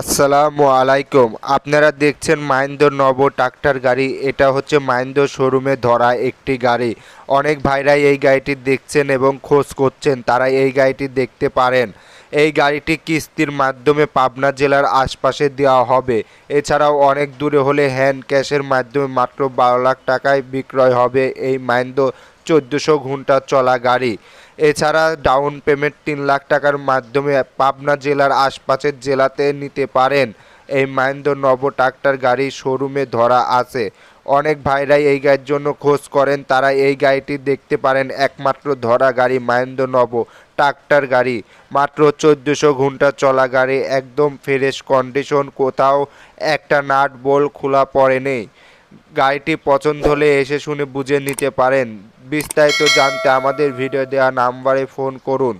আসসালামু আলাইকুম। আপনারা দেখছেন মাহিন্দ্র নব ট্রাক্টর গাড়ি। এটা হচ্ছে মাহিন্দ্র শোরুমে ধরা একটি গাড়ি। অনেক ভাইরাই এই গাড়িটি দেখছেন এবং খোঁজ করছেন। তারা এই গাড়িটি দেখতে পারেন। এই গাড়িটি কিস্তির মাধ্যমে পাবনা জেলার আশপাশে দেওয়া হবে। এছাড়াও অনেক দূরে হলে হ্যান্ড ক্যাশের মাধ্যমে মাত্র বারো লাখ টাকায় বিক্রয় হবে এই মাইন্দ চোদ্দোশো ঘণ্টা চলা গাড়ি। এছাড়া ডাউন পেমেন্ট তিন লাখ টাকার মাধ্যমে পাবনা জেলার আশপাশের জেলাতে নিতে পারেন। এই মাহিন্দ্র নব ট্রাক্টর গাড়ি শোরুমে ধরা আছে। অনেক ভাইরাই এই গাড়ির জন্য খোঁজ করেন, তারা এই গাড়িটি দেখতে পারেন, একমাত্র ধরা গাড়ি মাহিন্দ্র নব ট্রাক্টর গাড়ি। মাত্র চোদ্দোশো ঘণ্টা চলা গাড়ি, একদম ফ্রেশ কন্ডিশন, কোথাও একটা নাট বোল খোলা পড়ে নেই। গাড়িটি পছন্দ হলে এসে শুনে বুঝে নিতে পারেন। বিস্তারিত জানতে আমাদের ভিডিও দেওয়া নাম্বারে ফোন করুন।